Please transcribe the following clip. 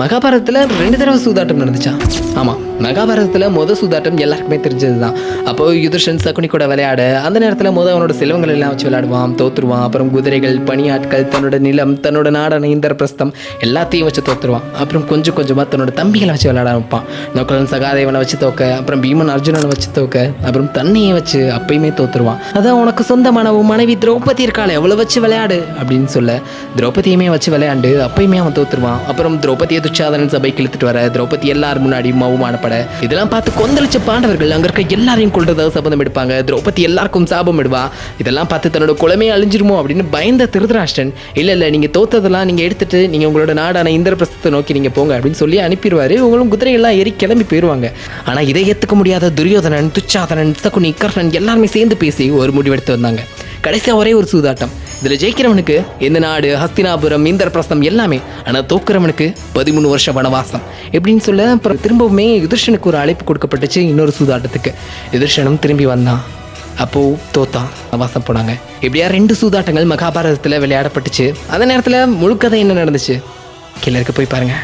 மகாபாரதத்தில் ரெண்டு தடவை சூதாட்டம் நடந்துச்சா? ஆமாம் மகாபாரதத்தில் மொதல் சூதாட்டம் எல்லாருக்குமே தெரிஞ்சது தான் அப்போ யுதிர்ஷன் சகுனி கூட விளையாட அந்த நேரத்தில் மொதல் அவனோட செல்வங்கள் எல்லாம் வச்சு விளையாடுவான். தோத்துருவான் அப்புறம் குதிரைகள் பணியாட்கள் தன்னோட நிலம் தன்னோட நாடான இந்திரபிரஸ்தம் எல்லாத்தையும் வச்சு தோத்துருவான். அப்புறம் கொஞ்சம் கொஞ்சமாக தன்னோட தம்பிகளை வச்சு விளையாட வைப்பான் நோக்கலன் சகாதேவனை வச்சு தோக்க அப்புறம் பீமன் அர்ஜுனனை வச்சு தோக்க அப்புறம் தண்ணியை வச்சு அப்பயுமே தோத்துருவான். அதான் உனக்கு சொந்தமான உன் மனைவி திரௌபதி இருக்காளே எவ்வளோ வச்சு விளையாடு அப்படின்னு சொல்ல திரௌபதியுமே வச்சு விளையாண்டு அப்பயுமே அவன் தோத்துருவான். அப்புறம் திரௌபதியை துச்சாதனன் சபைக்கு இழுத்துட்டு வர திரௌபதி எல்லார் முன்னாடியும் அவமானப்பட இதெல்லாம் பார்த்து கொந்தளிச்ச பாண்டவர்கள் அங்க இருக்க எல்லாரையும் கொள்றதாக சபதம் எடுப்பாங்க. திரௌபதி எல்லாருக்கும் சாபம் இடுவா. இதெல்லாம் பார்த்து தன்னோட குலமே அழிஞ்சிருமோ அப்படின்னு பயந்த திருதராஷ்டன் இல்ல இல்ல நீங்க தோத்ததெல்லாம் நீங்க எடுத்துட்டு நீங்க உங்களோட நாடான இந்திரபிரசத்தை நோக்கி நீங்க போங்க அப்படின்னு சொல்லி அனுப்பிடுவாரு. உங்களும் குதிரையெல்லாம் ஏறி கிளம்பி போயிருவாங்க. ஆனா இதை ஏத்துக்க முடியாத துரியோதனன் துச்சாதனன் சகுனி கர்ணன் எல்லாருமே சேர்ந்து பேசி ஒரு முடிவெடுத்து வந்தாங்க. கடைசியா ஒரே ஒரு சூதாட்டம். இதுல ஜெயிக்கிறவனுக்கு இந்த நாடு ஹஸ்தினாபுரம் இந்திரபிரஸ்தம் எல்லாமே ஆனா தோக்குறவனுக்கு பதிமூணு வருஷம் வனவாசம். எப்படின்னு சொல்ல அப்புறம் திரும்பவுமே யுதிர்ஷனுக்கு ஒரு அழைப்பு கொடுக்கப்பட்டுச்சு இன்னொரு சூதாட்டத்துக்கு. யுதிர்ஷனும் திரும்பி வந்தான். அப்போ தோத்தான் வனவாசம் போனாங்க. எப்படியா ரெண்டு சூதாட்டங்கள் மகாபாரதத்தில் விளையாடப்பட்டுச்சு. அந்த நேரத்தில் முழுக்கதை என்ன நடந்துச்சு? கீழே இருக்க போய் பாருங்க.